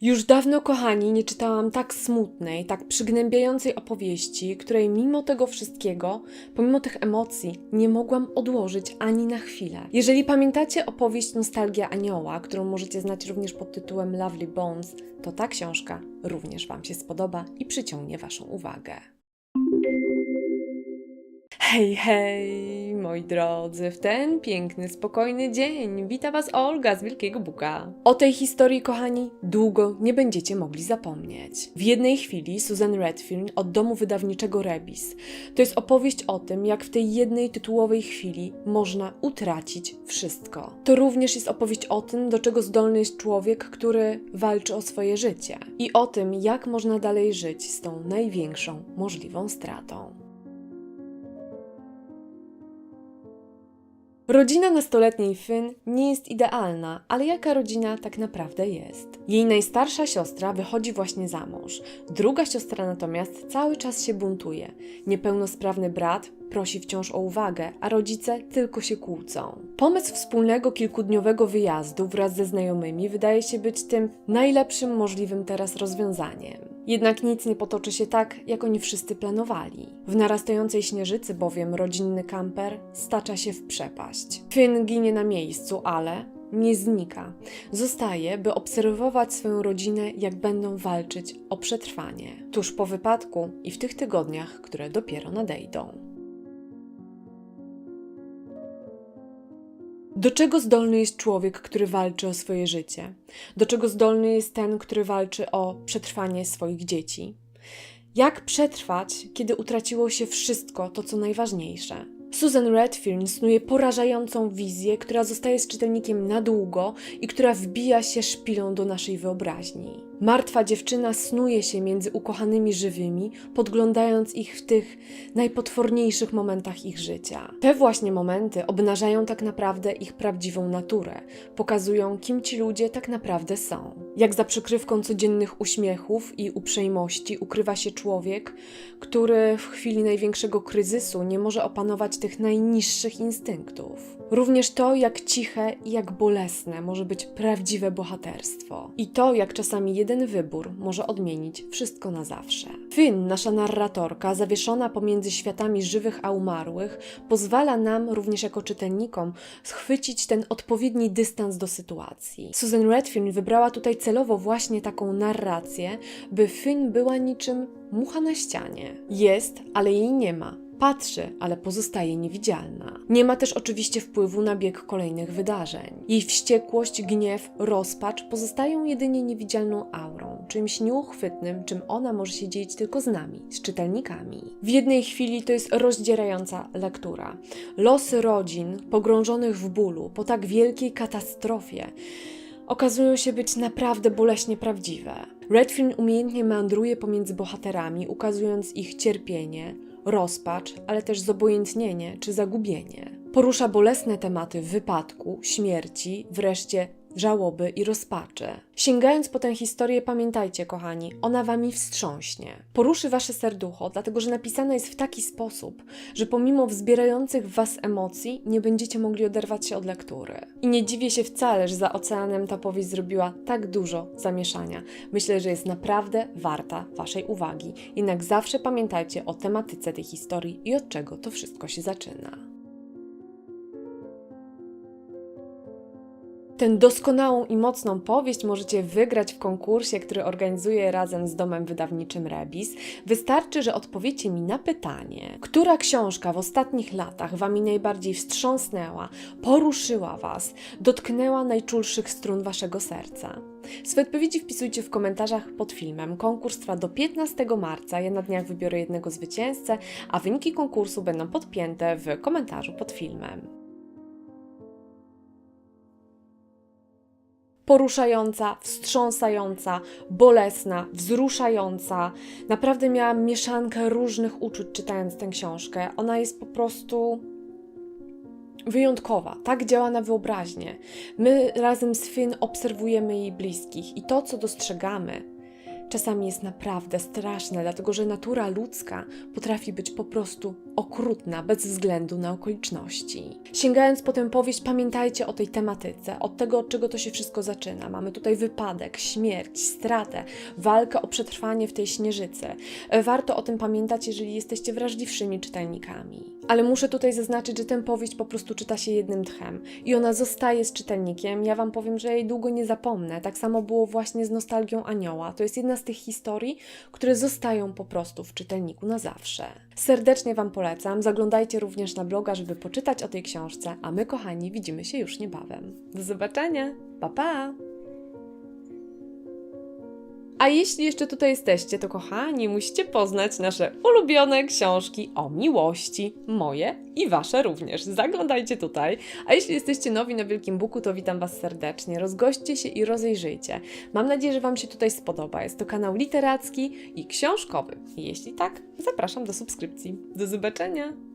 Już dawno, kochani, nie czytałam tak smutnej, tak przygnębiającej opowieści, której mimo tego wszystkiego, pomimo tych emocji, nie mogłam odłożyć ani na chwilę. Jeżeli pamiętacie opowieść Nostalgia Anioła, którą możecie znać również pod tytułem Lovely Bones, to ta książka również Wam się spodoba i przyciągnie Waszą uwagę. Hej, hej, moi drodzy, w ten piękny, spokojny dzień wita Was Olga z Wielkiego Buka. O tej historii, kochani, długo nie będziecie mogli zapomnieć. W jednej chwili Susan Redfern od domu wydawniczego Rebis. To jest opowieść o tym, jak w tej jednej tytułowej chwili można utracić wszystko. To również jest opowieść o tym, do czego zdolny jest człowiek, który walczy o swoje życie. I o tym, jak można dalej żyć z tą największą możliwą stratą. Rodzina nastoletniej Finn nie jest idealna, ale jaka rodzina tak naprawdę jest? Jej najstarsza siostra wychodzi właśnie za mąż. Druga siostra natomiast cały czas się buntuje. Niepełnosprawny brat prosi wciąż o uwagę, a rodzice tylko się kłócą. Pomysł wspólnego kilkudniowego wyjazdu wraz ze znajomymi wydaje się być tym najlepszym możliwym teraz rozwiązaniem. Jednak nic nie potoczy się tak, jak oni wszyscy planowali. W narastającej śnieżycy bowiem rodzinny kamper stacza się w przepaść. Finn ginie na miejscu, ale nie znika. Zostaje, by obserwować swoją rodzinę, jak będą walczyć o przetrwanie. Tuż po wypadku i w tych tygodniach, które dopiero nadejdą. Do czego zdolny jest człowiek, który walczy o swoje życie? Do czego zdolny jest ten, który walczy o przetrwanie swoich dzieci? Jak przetrwać, kiedy utraciło się wszystko to, co najważniejsze? Susan Redfern snuje porażającą wizję, która zostaje z czytelnikiem na długo i która wbija się szpilą do naszej wyobraźni. Martwa dziewczyna snuje się między ukochanymi żywymi, podglądając ich w tych najpotworniejszych momentach ich życia. Te właśnie momenty obnażają tak naprawdę ich prawdziwą naturę, pokazują, kim ci ludzie tak naprawdę są. Jak za przykrywką codziennych uśmiechów i uprzejmości ukrywa się człowiek, który w chwili największego kryzysu nie może opanować tych najniższych instynktów. Również to, jak ciche i jak bolesne może być prawdziwe bohaterstwo. I to, jak czasami jeden wybór może odmienić wszystko na zawsze. Finn, nasza narratorka, zawieszona pomiędzy światami żywych a umarłych, pozwala nam, również jako czytelnikom, schwycić ten odpowiedni dystans do sytuacji. Susan Redfern wybrała tutaj celowo właśnie taką narrację, by Finn była niczym mucha na ścianie. Jest, ale jej nie ma. Patrzy, ale pozostaje niewidzialna. Nie ma też oczywiście wpływu na bieg kolejnych wydarzeń. Jej wściekłość, gniew, rozpacz pozostają jedynie niewidzialną aurą, czymś nieuchwytnym, czym ona może się dzielić tylko z nami, z czytelnikami. W jednej chwili to jest rozdzierająca lektura. Losy rodzin pogrążonych w bólu po tak wielkiej katastrofie okazują się być naprawdę boleśnie prawdziwe. Redfin umiejętnie meandruje pomiędzy bohaterami, ukazując ich cierpienie, rozpacz, ale też zobojętnienie czy zagubienie. Porusza bolesne tematy wypadku, śmierci, wreszcie żałoby i rozpaczy. Sięgając po tę historię, pamiętajcie, kochani, ona wami wstrząśnie. Poruszy wasze serducho, dlatego że napisana jest w taki sposób, że pomimo wzbierających w was emocji, nie będziecie mogli oderwać się od lektury. I nie dziwię się wcale, że za oceanem ta powieść zrobiła tak dużo zamieszania. Myślę, że jest naprawdę warta waszej uwagi. Jednak zawsze pamiętajcie o tematyce tej historii i od czego to wszystko się zaczyna. Tę doskonałą i mocną powieść możecie wygrać w konkursie, który organizuję razem z domem wydawniczym Rebis. Wystarczy, że odpowiecie mi na pytanie, która książka w ostatnich latach Wami najbardziej wstrząsnęła, poruszyła Was, dotknęła najczulszych strun Waszego serca. Swoje odpowiedzi wpisujcie w komentarzach pod filmem. Konkurs trwa do 15 marca. Ja na dniach wybiorę jednego zwycięzcę, a wyniki konkursu będą podpięte w komentarzu pod filmem. Poruszająca, wstrząsająca, bolesna, wzruszająca. Naprawdę miałam mieszankę różnych uczuć czytając tę książkę. Ona jest po prostu wyjątkowa, tak działa na wyobraźnię. My razem z Finn obserwujemy jej bliskich i to, co dostrzegamy, czasami jest naprawdę straszne, dlatego że natura ludzka potrafi być po prostu okrutna bez względu na okoliczności. Sięgając po tę powieść, pamiętajcie o tej tematyce, od tego, od czego to się wszystko zaczyna. Mamy tutaj wypadek, śmierć, stratę, walkę o przetrwanie w tej śnieżycy. E, Warto o tym pamiętać, jeżeli jesteście wrażliwszymi czytelnikami. Ale muszę tutaj zaznaczyć, że tę powieść po prostu czyta się jednym tchem i ona zostaje z czytelnikiem. Ja Wam powiem, że jej długo nie zapomnę. Tak samo było właśnie z Nostalgią Anioła. To jest jedna z tych historii, które zostają po prostu w czytelniku na zawsze. Serdecznie Wam polecam. Zaglądajcie również na bloga, żeby poczytać o tej książce, a my, kochani, widzimy się już niebawem. Do zobaczenia! Pa, pa! A jeśli jeszcze tutaj jesteście, to kochani, musicie poznać nasze ulubione książki o miłości, moje i wasze również. Zaglądajcie tutaj. A jeśli jesteście nowi na Wielkim Buku, to witam was serdecznie. Rozgośćcie się i rozejrzyjcie. Mam nadzieję, że wam się tutaj spodoba. Jest to kanał literacki i książkowy. Jeśli tak, zapraszam do subskrypcji. Do zobaczenia!